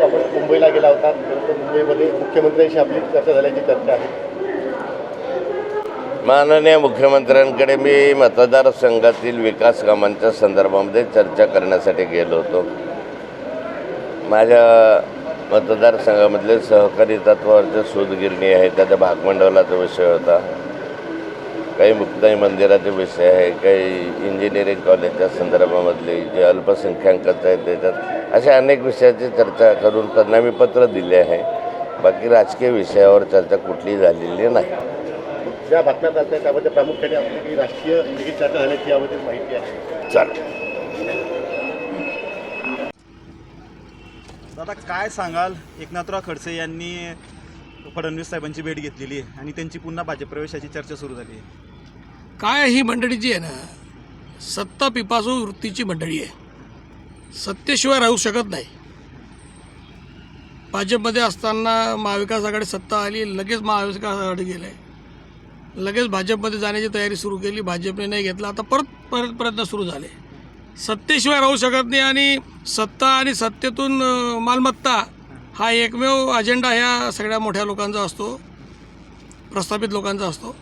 होतो आपण मुंबईला गेला होता. परंतु मुंबईमध्ये मुख्यमंत्र्यांशी आपली चर्चा झाल्याची चर्चा आहे. माननीय मुख्यमंत्र्यांकडे मी मतदारसंघातील विकास कामांच्या संदर्भामध्ये चर्चा करण्यासाठी गेलो होतो. माझ्या मतदारसंघामधले सहकारी तत्वावरचे सूदगिरणी आहे त्याच्या भागमंडवलाचा विषय होता. काही मुक्ताई मंदिराचे विषय आहे काही इंजिनिअरिंग कॉलेजच्या संदर्भामधले जे अल्पसंख्याकांचं आहे त्याच्यात अशा अनेक विषयाची चर्चा करून त्यांना मी पत्र दिले आहे. बाकी राजकीय विषयावर चर्चा कुठलीही झालेली नाही. ज्या बातम्या चालतात त्यामध्ये प्रामुख्याने आपली काही राष्ट्रीय देखील चर्चा झाल्याची यामध्ये माहिती आहे. चालेल. दादा काय सांगाल? एकनाथराव खडसे यांनी फडणवीस साहेबांची भेट घेतलेली आहे आणि त्यांची पुन्हा भाजप प्रवेशाची चर्चा सुरू झाली आहे. काय ही मंडळी जी आहे ना सत्ता पिपासू वृत्तीची मंडळी आहे. सत्तेशिवाय राहू शकत नाही. भाजपमध्ये असताना महाविकास आघाडी सत्ता आली लगेच महाविकास आघाडी गेले. लगेच भाजपमध्ये जाण्याची तयारी सुरू केली भाजपने नाही घेतला. आता परत परत प्रयत्न सुरू झाले. सत्तेशिवाय राहू शकत नाही आणि सत्ता आणि सत्तेतून मालमत्ता हा एकमेव अजेंडा ह्या सगळ्या मोठ्या लोकांचा असतो. प्रस्थापित लोकांचा असतो.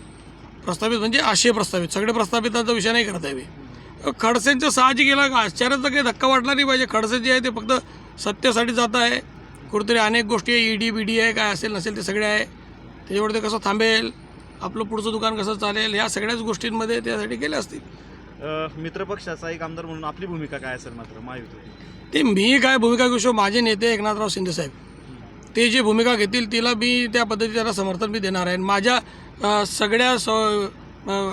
प्रस्थापित म्हणजे आशय प्रस्थापित. सगळे प्रस्थापितांचा विषय नाही करता येईल खडसेंचं साहजिक गेला आश्चर्याचा काही धक्का वाटला नाही पाहिजे. खडसे जे आहे ते फक्त सत्तेसाठी जात आहे. कुठेतरी अनेक गोष्टी आहे. ईडी बी डी आहे काय असेल नसेल ते सगळे आहे. त्याच्यावर ते कसं थांबेल? आपलं पुढचं दुकान कसं चालेल? ह्या सगळ्याच गोष्टींमध्ये त्यासाठी गेले असतील. मित्रपक्षाचा एक आमदार म्हणून आपली भूमिका काय असेल मात्र महायुतीची ते मी काय भूमिका घेऊ शकतो? माझे नेते एकनाथराव शिंदे साहेब. ते जी भूमिका घेतील तिला मी त्या पद्धतीने त्यांना समर्थन मी देणार आहे. आणि माझ्या अ, सगळ्या स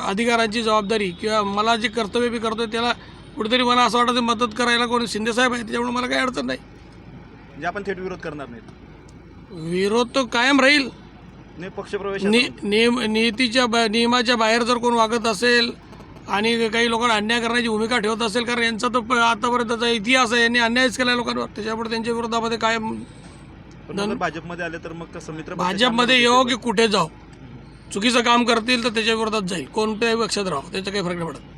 अधिकारांची जबाबदारी किंवा मला जे कर्तव्य मी करतोय त्याला कुठेतरी मला असं वाटतं मदत करायला कोणी शिंदे साहेब आहे त्याच्यामुळे मला काही अडचण नाही. म्हणजे आपण थेट विरोध करणार नाहीत. विरोध तो कायम राहील. नाही पक्षप्रवेश नि नियम नीतीच्या ब नियमाच्या बाहेर जर कोण वागत असेल आणि काही लोकांना अन्याय करण्याची भूमिका ठेवत असेल कारण यांचा तर आतापर्यंतचा इतिहास आहे यांनी अन्यायच केला लोकांवर. त्याच्यामुळे त्यांच्या विरोधामध्ये जर भाजपमध्ये आले तर मग कसं? मित्र भाजपमध्ये येऊ की कुठे जाऊ? चुकीचं काम करतील तर त्याच्या विरोधात जाईल. कोणत्याही पक्षात राहू त्याचा काही फरक नाही पडत.